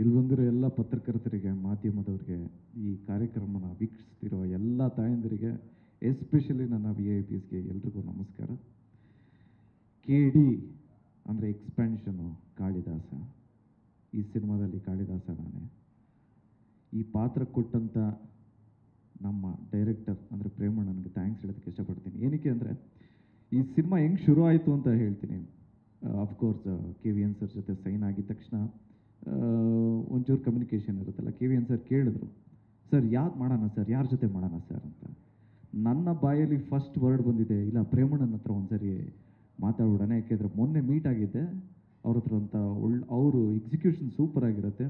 ಇಲ್ಲಿ ಬಂದಿರೋ ಎಲ್ಲ ಪತ್ರಕರ್ತರಿಗೆ, ಮಾಧ್ಯಮದವರಿಗೆ ಈ ಕಾರ್ಯಕ್ರಮನ ವೀಕ್ಷಿಸ್ತಿರೋ ಎಲ್ಲ ತಾಯಂದಿರಿಗೆ ಎಸ್ಪೆಷಲಿ ನನ್ನ ವಿ ಐ ಪಿಸ್ಗೆ ಎಲ್ರಿಗೂ ನಮಸ್ಕಾರ. ಕೆ ಡಿ ಅಂದರೆ ಎಕ್ಸ್ಪ್ಯಾನ್ಷನು ಕಾಳಿದಾಸ. ಈ ಸಿನಿಮಾದಲ್ಲಿ ಕಾಳಿದಾಸ ನಾನೇ. ಈ ಪಾತ್ರ ಕೊಟ್ಟಂಥ ನಮ್ಮ ಡೈರೆಕ್ಟರ್ ಅಂದರೆ ಪ್ರೇಮಣ್ಣನಿಗೆ ಥ್ಯಾಂಕ್ಸ್ ಹೇಳೋದಕ್ಕೆ ಇಷ್ಟಪಡ್ತೀನಿ. ಏನಕ್ಕೆ ಅಂದರೆ ಈ ಸಿನಿಮಾ ಹೆಂಗೆ ಶುರು ಆಯಿತು ಅಂತ ಹೇಳ್ತೀನಿ. Of course K V N sir ಜೊತೆ ಸೈನ್ ಆಗಿದ ತಕ್ಷಣ ಒಂಚೂರು ಕಮ್ಯುನಿಕೇಷನ್ ಇರುತ್ತಲ್ಲ. ಕೆ ವಿ ಎನ್ ಸರ್ ಕೇಳಿದ್ರು, ಸರ್, ಯಾಕೆ ಮಾಡೋಣ ಸರ್? ಯಾರ ಜೊತೆ ಮಾಡೋಣ ಸರ್? ಅಂತ. ನನ್ನ ಬಾಯಲ್ಲಿ ಫಸ್ಟ್ ವರ್ಡ್ ಬಂದಿದೆ, ಇಲ್ಲ, ಪ್ರೇಮಣ್ಣನ ಹತ್ರ ಒಂದ್ಸರಿ ಮಾತಾಡೋಣ ಯಾಕೆಂದರೆ ಮೊನ್ನೆ ಮೀಟ್ ಆಗಿದ್ದೆ, ಅವ್ರ ಹತ್ರ ಅಂತ ಒಳ್ಳೆ ಅವರು ಎಕ್ಸಿಕ್ಯೂಷನ್ ಸೂಪರ್ ಆಗಿರುತ್ತೆ.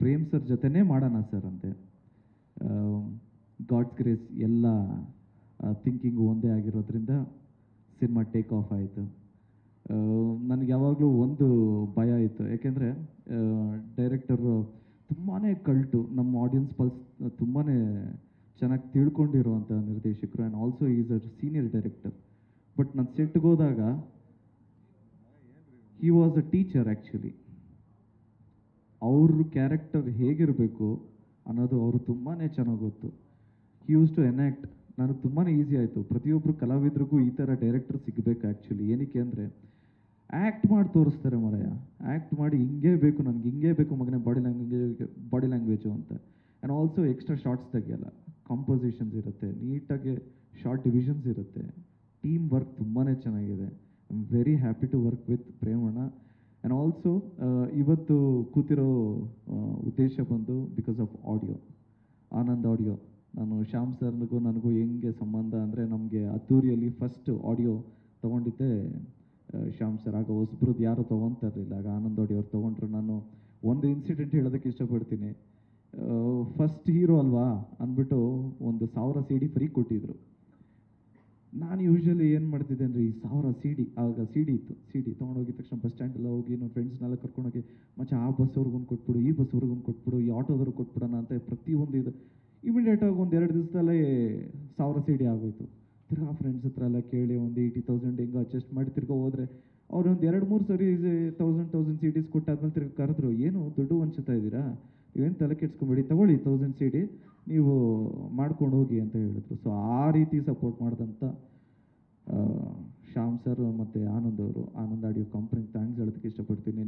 ಪ್ರೇಮ್ ಸರ್ ಜೊತೆನೇ ಮಾಡೋಣ ಸರ್ ಅಂತೆ ಗಾಡ್ಸ್ ಗ್ರೇಸ್ ಎಲ್ಲ ಥಿಂಕಿಂಗು ಒಂದೇ ಆಗಿರೋದ್ರಿಂದ ಸಿನಿಮಾ ಟೇಕ್ ಆಫ್ ಆಯಿತು. ನನಗೆ ಯಾವಾಗಲೂ ಒಂದು ಭಯ ಇತ್ತು. ಯಾಕೆಂದರೆ ಡೈರೆಕ್ಟರು ತುಂಬಾ ಕಲ್ಟು ನಮ್ಮ ಆಡಿಯನ್ಸ್ ಪಲ್ಸ್ ತುಂಬಾ ಚೆನ್ನಾಗಿ ತಿಳ್ಕೊಂಡಿರುವಂಥ ನಿರ್ದೇಶಕರು and also is a senior director but ನಾನು ಸೆಟ್ಗೆ ಹೋದಾಗ he was a teacher actually ಅವ್ರ ಕ್ಯಾರೆಕ್ಟರ್ ಹೇಗಿರಬೇಕು ಅನ್ನೋದು ಅವರು ತುಂಬಾ ಚೆನ್ನಾಗಿ ಗೊತ್ತು. ಹಿ ಯೂಸ್ ಟು ಎನ್ಯಾಕ್ಟ್ ನನಗೆ ತುಂಬಾ ಈಸಿ ಆಯಿತು. ಪ್ರತಿಯೊಬ್ಬರು ಕಲಾವಿದ್ರಿಗೂ ಈ ಥರ ಡೈರೆಕ್ಟರ್ ಸಿಗಬೇಕು ಆ್ಯಕ್ಚುಲಿ ಏನಕ್ಕೆ ಅಂದರೆ ಆ್ಯಕ್ಟ್ ಮಾಡಿ ತೋರಿಸ್ತಾರೆ ಮರಯ ಆ್ಯಕ್ಟ್ ಮಾಡಿ ಹಿಂಗೇ ಬೇಕು ನನಗೆ, ಹಿಂಗೆ ಬೇಕು ಮಗನೇ ಬಾಡಿ ಲ್ಯಾಂಗ್ವೇಜ್ ಬಾಡಿ ಲ್ಯಾಂಗ್ವೇಜು ಅಂತ. ಆ್ಯಂಡ್ ಆಲ್ಸೋ ಎಕ್ಸ್ಟ್ರಾ ಶಾರ್ಟ್ಸ್ ತೆಗಿಯಲ್ಲ. ಕಾಂಪೋಸಿಷನ್ಸ್ ಇರುತ್ತೆ, ನೀಟಾಗಿ ಶಾರ್ಟ್ ಡಿವಿಷನ್ಸ್ ಇರುತ್ತೆ. ಟೀಮ್ ವರ್ಕ್ ತುಂಬಾ ಚೆನ್ನಾಗಿದೆ. I very happy to work with Premanna. And also ಇವತ್ತು ಕೂತಿರೋ ಉದ್ದೇಶ ಬಂದು because of audio Anand audio ನಾನು ಶ್ಯಾಮ್ ಸರ್ನಿಗೂ ನನಗೂ ಹೆಂಗೆ ಸಂಬಂಧ ಅಂದರೆ ನಮಗೆ ಅದ್ದೂರಿಯಲ್ಲಿ ಫಸ್ಟ್ ಆಡಿಯೋ ತೊಗೊಂಡಿದ್ದೆ. ಶ್ಯಾಮ್ ಸರ್, ಆಗ ಹೊಸಬ್ರದ್ದು ಯಾರು ತೊಗೊತಾ ಇರಲಿಲ್ಲ ಆಗ ಆನಂದ್ ಅವ್ರು ತೊಗೊಂಡ್ರು. ನಾನು ಒಂದು ಇನ್ಸಿಡೆಂಟ್ ಹೇಳೋದಕ್ಕೆ ಇಷ್ಟಪಡ್ತೀನಿ. ಫಸ್ಟ್ ಹೀರೋ ಅಲ್ವಾ ಅಂದ್ಬಿಟ್ಟು ಒಂದು ಸಾವಿರ ಸಿ ಡಿ ಫ್ರೀ ಕೊಟ್ಟಿದ್ರು. ನಾನು ಯೂಶ್ವಲಿ ಏನು ಮಾಡ್ತಿದ್ದೆ ಅಂದರೆ ಈ ಸಾವಿರ ಸಿ ಡಿ ಆಗ ಸಿ ಡಿ ಇತ್ತು. ಸಿ ಡಿ ತೊಗೊಂಡೋಗಿದ ತಕ್ಷಣ ಬಸ್ ಸ್ಟ್ಯಾಂಡೆಲ್ಲ ಹೋಗಿ ನನ್ನ ಫ್ರೆಂಡ್ಸ್ನೆಲ್ಲ ಕರ್ಕೊಂಡೋಗಿ ಮತ್ತೆ ಆ ಬಸ್ಸವ್ರಿಗೊಂದು ಕೊಟ್ಬಿಡು, ಈ ಬಸ್ಸವ್ರಿಗೊಂದು ಕೊಟ್ಬಿಡು, ಈ ಆಟೋದವ್ರಿಗೆ ಕೊಟ್ಬಿಡೋಣ ಅಂತ ಪ್ರತಿಯೊಂದು ಇದು. ಇಮಿಡಿಯೇಟಾಗಿ ಒಂದು ಎರಡು ದಿವಸದಲ್ಲೇ ಸಾವಿರ ಸಿ ಡಿ ಆಗೋಯ್ತು. ತಿರ್ಗಾ ಫ್ರೆಂಡ್ಸ್ ಹತ್ರ ಎಲ್ಲ ಕೇಳಿ ಒಂದು ಏಯ್ಟಿ ತೌಸಂಡ್ ಹೆಂಗೋ ಅಡ್ಜಸ್ಟ್ ಮಾಡಿ ತಿರ್ಗಾ ಹೋದ್ರೆ ಅವ್ರು ಒಂದು ಎರಡು, ಮೂರು ಸರಿ ತೌಸಂಡ್ ತೌಸಂಡ್ ಸಿ ಡಿಸ್ ಕೊಟ್ಟಾದ್ಮೇಲೆ ತಿರ್ಗಿ ಕರೆದ್ರು, ಏನು ದುಡ್ಡು ಹಂಚ್ತಾ ಇದ್ದೀರಾ? ನೀವೇನು ತಲೆ ಕೆಡ್ಸ್ಕೊಂಬೇಡಿ, ತಗೊಳ್ಳಿ ತೌಸಂಡ್ ಸಿ ಡಿ ನೀವು ಮಾಡ್ಕೊಂಡು ಹೋಗಿ ಅಂತ ಹೇಳಿದ್ರು. ಸೊ ಆ ರೀತಿ ಸಪೋರ್ಟ್ ಮಾಡಿದಂಥ ಶ್ಯಾಮ್ ಸರ್ ಮತ್ತು ಆನಂದ್ ಅವರು, ಆನಂದ್ ಆಡಿಯೋ ಕಂಪ್ನಿಗೆ ಥ್ಯಾಂಕ್ಸ್ ಹೇಳೋದಕ್ಕೆ ಇಷ್ಟಪಡ್ತೀನಿ.